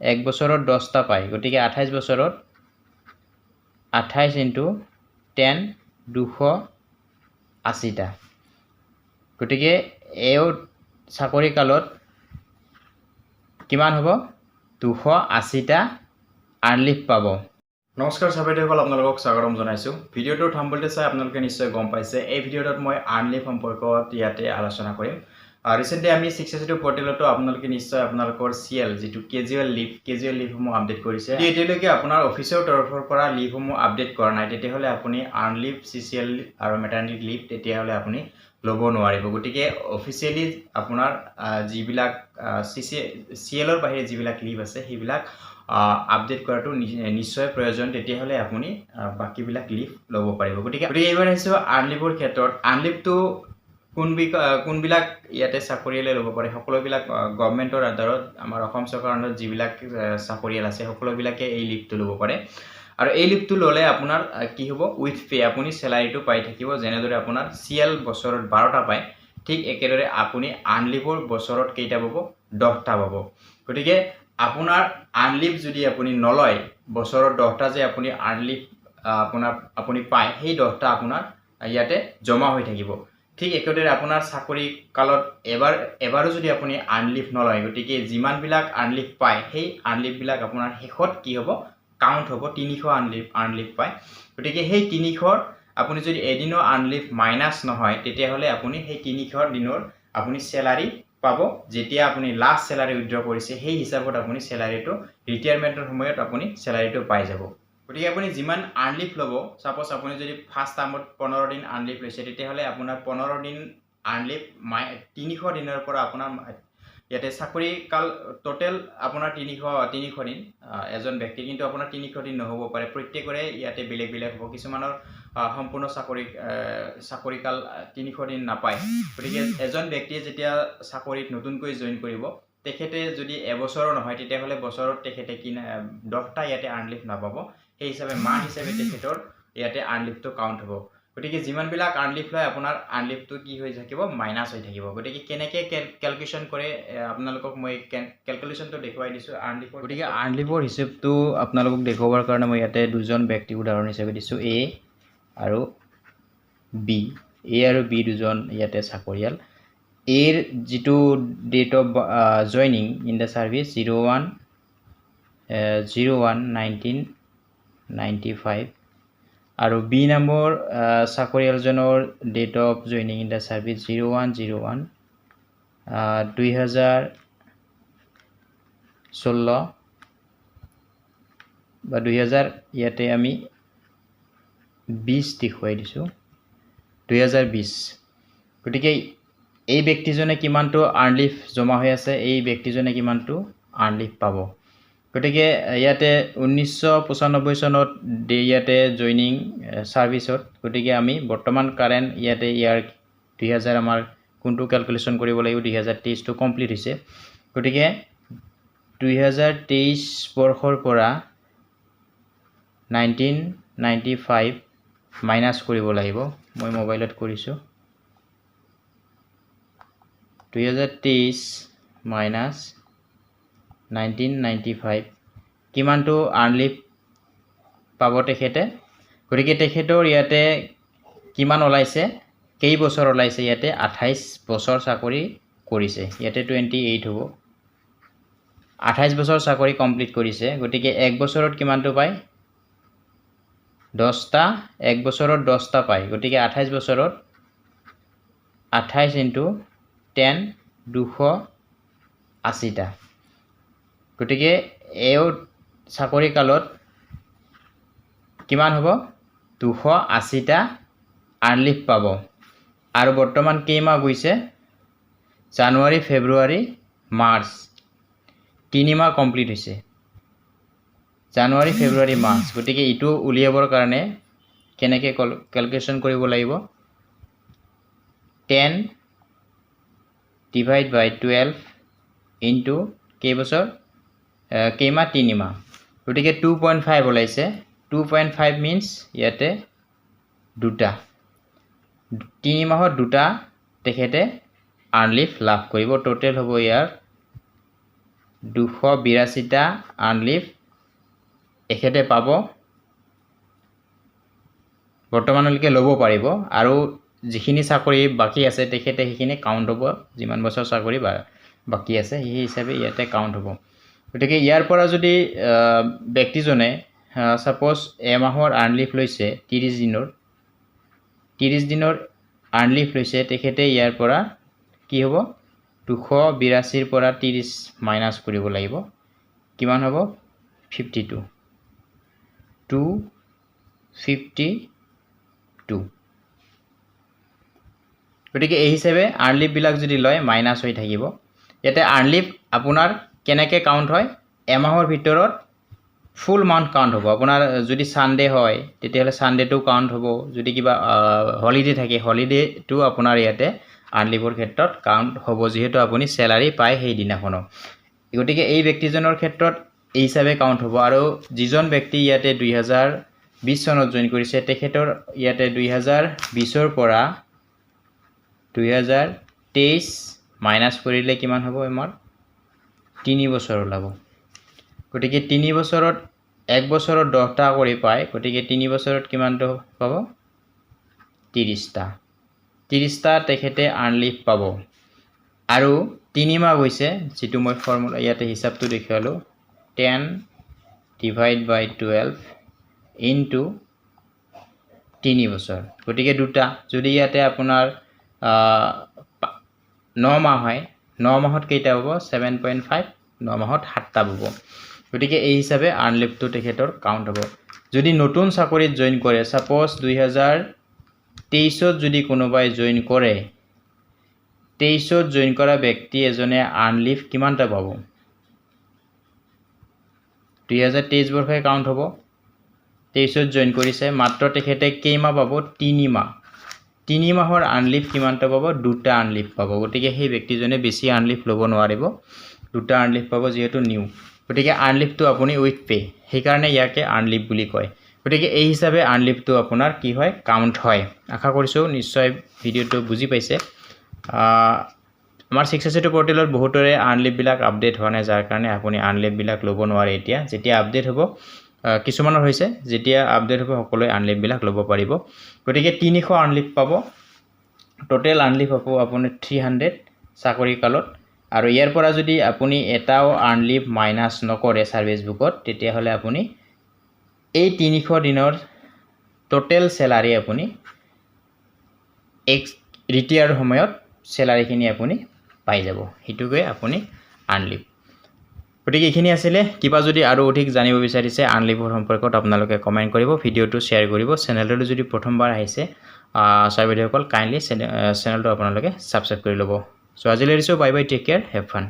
এক বছৰত দহটা পায়, গতিকে আঠাইছ বছৰত আঠাইছ ইণ্টু টেন দুশ আশীটা। গতিকে এও চাকৰি কালত কিমান হ'ব? দুশ আশীটা আৰ্ণলিভ পাব। নমস্কাৰ ছাত্ৰীসকল আপোনালোকক স্বাগতম জনাইছোঁ। ভিডিঅ'টোৰ থাম্বলতে চাই আপোনালোকে নিশ্চয় গম পাইছে। এই ভিডিঅ'টোত মই আৰ্ণলিভ সম্পৰ্কত ইয়াতে আলোচনা কৰিম। ৰিচেণ্টলি আমি ছিক্স এছ পৰ্টেলতো আপোনালোকে নিশ্চয় আপোনালোকৰ চি এল যিটো কেজুৱেল লিভ কেজুৱেল লিভসমূহ আপডেট কৰিছে। এতিয়ালৈকে আপোনাৰ অফিচৰ তৰফৰ পৰা লিভসমূহ আপডেট কৰা নাই। তেতিয়াহ'লে আপুনি আৰ্ণ লিভ চি চি এল আৰু মেটাৰ্নিটি লিভ তেতিয়াহ'লে আপুনি ল'ব নোৱাৰিব। গতিকে অফিচিয়েলি আপোনাৰ যিবিলাক চি চি চি এলৰ বাহিৰে যিবিলাক লিভ আছে, সেইবিলাক আপডেট কৰাটো নিশ্চয় প্ৰয়োজন। তেতিয়াহ'লে আপুনি বাকীবিলাক লিভ ল'ব পাৰিব। গতিকে গতিকে এইবাৰ আহিছোঁ আনলিভৰ ক্ষেত্ৰত। কোনবিক আহ, কোনবিলাক ইয়াতে চাকৰিয়ালে ল'ব পাৰে? সকলোবিলাক গভমেণ্টৰ আণ্ডাৰত আমাৰ অসম চৰকাৰৰ আণ্ডাৰত যিবিলাক চাকৰিয়াল আছে সকলোবিলাকে এই লিভটো ল'ব পাৰে। আৰু এই লিভটো ল'লে আপোনাৰ কি হ'ব? উইথ পে আপুনি চেলাৰীটো পাই থাকিব। যেনেদৰে আপোনাৰ চি এল বছৰত বাৰটা পায় ঠিক একেদৰে আপুনি আনলিভৰ বছৰত কেইটা পাব? দহটা পাব। গতিকে আপোনাৰ আনলিভ যদি আপুনি নলয় বছৰত দহটা যে আপুনি আনলিভ আপোনাৰ আপুনি পায় সেই দহটা আপোনাৰ ইয়াতে জমা হৈ থাকিব। ঠিক একেদৰে আপোনাৰ চাকৰি কালত এবাৰ, এবাৰো যদি আপুনি আনলিভ নলয়, গতিকে যিমানবিলাক আনলিভ পায়, সেই আনলিভবিলাক আপোনাৰ শেষত কি হ'ব? কাউণ্ট হ'ব, তিনিশ আনলিভ আনলিভ পায়। গতিকে সেই তিনিশৰ, আপুনি যদি এদিনো আনলিভ মাইনাছ নহয়, তেতিয়াহ'লে আপুনি সেই তিনিশ দিনৰ আপুনি চেলাৰী পাব। যেতিয়া আপুনি লাষ্ট চেলাৰী উইড্ৰ কৰিছে, সেই হিচাপত আপুনি চেলাৰীটো ৰিটায়াৰমেণ্টৰ সময়ত আপুনি চেলাৰীটো পাই যাব। গতিকে আপুনি যিমান আনলিভ ল'ব ছাপ'জ আপুনি যদি ফাৰ্ষ্ট টাৰ্মত পোন্ধৰ দিন আনলিভ লৈছে তেতিয়াহ'লে আপোনাৰ পোন্ধৰ দিন আনলিভ মাই তিনিশ দিনৰ পৰা আপোনাৰ ইয়াতে চাকৰি কাল টোটেল আপোনাৰ তিনিশ তিনিশ দিন এজন ব্যক্তি। কিন্তু আপোনাৰ তিনিশ দিন নহ'ব পাৰে। প্ৰত্যেকৰে ইয়াতে বেলেগ বেলেগ হ'ব। কিছুমানৰ সম্পূৰ্ণ চাকৰি আহ, চাকৰি কাল আহ, তিনিশ দিন নাপায়। গতিকে এজন ব্যক্তিয়ে যেতিয়া চাকৰিত নতুনকৈ জইন কৰিব তেখেতে যদি এবছৰৰ নহয় তেতিয়াহ'লে বছৰত তেখেতে কি দহটা ইয়াতে আৰ্ণলিভ নাপাব। সেই হিচাপে মাহ হিচাপে তেখেতৰ ইয়াতে আৰ্ণলিভটো কাউণ্ট হ'ব। গতিকে যিমানবিলাক আৰ্ণলিভ লয় আপোনাৰ আৰ্ণলিভটো কি হৈ থাকিব? মাইনাছ হৈ থাকিব। গতিকে কেনেকৈ কেলকুলেশ্যন কৰে আপোনালোকক মই কেলকুলেশ্যনটো দেখুৱাই দিছোঁ আৰ্ণলিভৰ গতিকে আৰ্ণলিভৰ হিচাপটো আপোনালোকক দেখুৱাবৰ কাৰণে মই ইয়াতে দুজন ব্যক্তি উদাহৰণ হিচাপে দিছোঁ এ আৰু বি। এ আৰু বি দুজন ইয়াতে চাকৰিয়াল। এৰ যিটো date of joining in the service zero' one zero' one nineteen ninety five আৰু বি নামৰ চাকৰিয়ালজনৰ date of joining in the service zero' one zero' one দুই হাজাৰ ষোল্ল বা দুহেজাৰ ইয়াতে আমি বিছ দেখুৱাই দিছোঁ দুহেজাৰ বিছ গতিকে এই ব্যক্তিজনে কিমানটো আৰ্ণলিভ জমা হৈ আছে এই ব্যক্তিজনে কিমানটো আৰ্ণলিভ পাব? গতিকে ইয়াতে ঊনৈছশ পঁচানব্বৈ চনত ইয়াতে জইনিং ছাৰ্ভিচত গতিকে আমি বৰ্তমান কাৰেণ্ট ইয়াতে ইয়াৰ দুহেজাৰ আমাৰ কোনটো কেলকুলেশ্যন কৰিব লাগিব দুহেজাৰ তেইছটো কমপ্লিট হৈছে। গতিকে দুহেজাৰ তেইছ বৰ্ষৰ পৰা নাইনটিন নাইণ্টি ফাইভ মাইনাছ কৰিব লাগিব। মই মোবাইলত কৰিছোঁ। দুহেজাৰ তেইছ মাইনাছ নাইনটিন নাইণ্টি ফাইভ কিমানটো আৰ্ণলিভ পাব তেখেতে? গতিকে তেখেতৰ ইয়াতে কিমান ওলাইছে? কেইবছৰ ওলাইছে ইয়াতে? আঠাইছ বছৰ চাকৰি কৰিছে। ইয়াতে টুৱেণ্টি এইট হ'ব। আঠাইছ বছৰ চাকৰি কমপ্লিট কৰিছে। গতিকে এক বছৰত কিমানটো পায়? দহটা। এক বছৰত দহটা পায়। গতিকে আঠাইছ বছৰত আঠাইছ ইণ্টু টেন দুশ আশীটা। গতিকে এও চাকৰি কালত কিমান হ'ব? দুশ আশীটা আৰ্ণলিভ পাব। আৰু বৰ্তমান কেইমাহ গৈছে? জানুৱাৰী, ফেব্ৰুৱাৰী, মাৰ্চ। তিনিমাহ কমপ্লিট হৈছে। জানুৱাৰী, ফেব্ৰুৱাৰী, মাৰ্চ। গতিকে ইটো উলিয়াবৰ কাৰণে কেনেকৈ কল কেলকুলেশ্যন কৰিব লাগিব? Ten divide by twelve into কেইবছৰ কেইমাহ তিনিমাহ। গতিকে টু পইণ্ট ফাইভ ওলাইছে। টু পইণ্ট ফাইভ মিনছ ইয়াতে দুটা। তিনি মাহত দুটা তেখেতে আৰ্ণলিভ লাভ কৰিব। ট'টেল হ'ব ইয়াৰ দুশ বিৰাশীটা আৰ্ণলিভ এখেতে পাব। বৰ্তমানলৈকে ল'ব পাৰিব। আৰু যিখিনি চাকৰি বাকী আছে তেখেতে সেইখিনি কাউণ্ট হ'ব। যিমান বছৰ চাকৰি বা বাকী আছে সেই হিচাপে ইয়াতে কাউণ্ট হ'ব। গতিকে ইয়াৰ পৰা যদি ব্যক্তিজনে ছাপ'জ এমাহৰ আৰ্ণলিভ লৈছে ত্ৰিছ দিনৰ ত্ৰিছ দিনৰ আৰ্ণলিভ লৈছে তেখেতে ইয়াৰ পৰা কি হ'ব? দুশ বিৰাশীৰ পৰা ত্ৰিছ মাইনাছ কৰিব লাগিব। কিমান হ'ব? Fifty two two fifty two গতিকে এই হিচাপে আৰ্ণলিভবিলাক যদি লয় মাইনাছ হৈ থাকিব। ইয়াতে আৰ্ণলিভ আপোনাৰ কেনেকৈ কাউণ্ট হয়? এমাহৰ ভিতৰত ফুল মান্থ কাউণ্ট হ'ব। আপোনাৰ যদি ছানডে হয়, তেতিয়াহ'লে ছানডেটো কাউণ্ট হ'ব। যদি কিবা হলিডে থাকে হলিডেটো আপোনাৰ ইয়াতে আৰ্ণলিভৰ ক্ষেত্ৰত কাউণ্ট হ'ব, যিহেতু আপুনি চেলাৰী পায় সেইদিনাখনো। গতিকে এই ব্যক্তিজনৰ ক্ষেত্ৰত এই হিচাপে কাউণ্ট হ'ব। আৰু যিজন ব্যক্তি ইয়াতে দুই হাজাৰ বিছ চনত জইন কৰিছে, তেখেতৰ ইয়াতে দুই হাজাৰ বিছৰ পৰা দুই হাজাৰ তেইছ মাইনাছ কৰিলে কিমান হ'ব আমাৰ তিনি বছৰ ওলাব। গতিকে তিনি বছৰত, এক বছৰত দহটা কৰি পায়, গতিকে তিনি বছৰত কিমানটো পাব? ত্ৰিছটা ত্ৰিছটা তেখেতে আৰ্ণলিভ পাব। আৰু তিনিমাহ হৈছে যিটো মই ফৰ্মুলা ইয়াতে হিচাপটো দেখুৱালোঁ। Ten divide by twelve into তিনি বছৰ। গতিকে দুটা, যদি ইয়াতে আপোনাৰ ন মাহ হয় ন মাহত কেইটা হ'ব? ছেভেন পইণ্ট ফাইভ ন মাহত সাতটা পাব গতিকে এই হিচাপে আৰ্ণলিভটো তেখেতৰ কাউণ্ট হ'ব। যদি নতুন চাকৰিত জইন কৰে ছাপ'জ দুই হাজাৰ তেইছত যদি কোনোবাই জইন কৰে তেইছত জইন কৰা ব্যক্তি এজনে আৰ্ণলিভ কিমানটা পাব? দুই হাজাৰ তেইছ বৰ্ষই কাউণ্ট হ'ব। তেইছত জইন কৰিছে, মাত্ৰ তেখেতে কেইমাহ পাব? তিনিমাহ তিনি মাহৰ আৰ্ণলিভ কিমানটা পাব? দুটা আৰ্ণলিভ পাব। গতিকে সেই ব্যক্তিজনে বেছি আৰ্ণলিভ ল'ব নোৱাৰিব। দুটা আৰ্ণলিভ পাব যিহেতু নিউ। গতিকে আৰ্ণলিভটো আপুনি উইথ পে' সেইকাৰণে ইয়াকে আৰ্ণলিভ বুলি কয়। গতিকে এই হিচাপে আৰ্ণলিভটো আপোনাৰ কি হয়? কাউণ্ট হয়। আশা কৰিছোঁ নিশ্চয় ভিডিঅ'টো বুজি পাইছে। আমাৰ ছিক্স এচিটো পৰ্টেলত বহুতৰে আৰ্ণলিভবিলাক আপডেট হোৱা নাই, যাৰ কাৰণে আপুনি আৰ্ণলিভবিলাক ল'ব নোৱাৰে এতিয়া। যেতিয়া আপডেট হ'ব কিছুমানৰ হৈছে যেতিয়া আপডেট হ'ব সকলোৱে আৰ্ণলিভবিলাক ল'ব পাৰিব। গতিকে তিনিশ আৰ্ণলিভ পাব। টোটেল আৰ্ণলিভ হ'ব আপুনি থ্ৰী হাণ্ড্ৰেড চাকৰি কালত। আৰু ইয়াৰ পৰা যদি আপুনি এটাও আৰ্ণলিভ মাইনাছ নকৰে ছাৰ্ভিচ বুকত তেতিয়াহ'লে আপুনি এই তিনিশ দিনৰ টোটেল চেলাৰী আপুনি এক্স ৰিটায়াৰ সময়ত চেলাৰীখিনি আপুনি পাই যাব। সেইটোকে আপুনি আৰ্ণলিভ গতিকে এইখিনি আছিলে। কিবা যদি আৰু অধিক জানিব বিচাৰিছে আৰ্ণলিভৰ সম্পৰ্কত আপোনালোকে কমেণ্ট কৰিব, ভিডিঅ'টো শ্বেয়াৰ কৰিব চেনেলটো যদি প্ৰথমবাৰ আহিছে ছয় বাইদেউসকল কাইণ্ডলি চেনেলটো আপোনালোকে ছাবস্ক্ৰাইব কৰি ল'ব। চ' আজিলৈ দিছোঁ bye bye take care have fun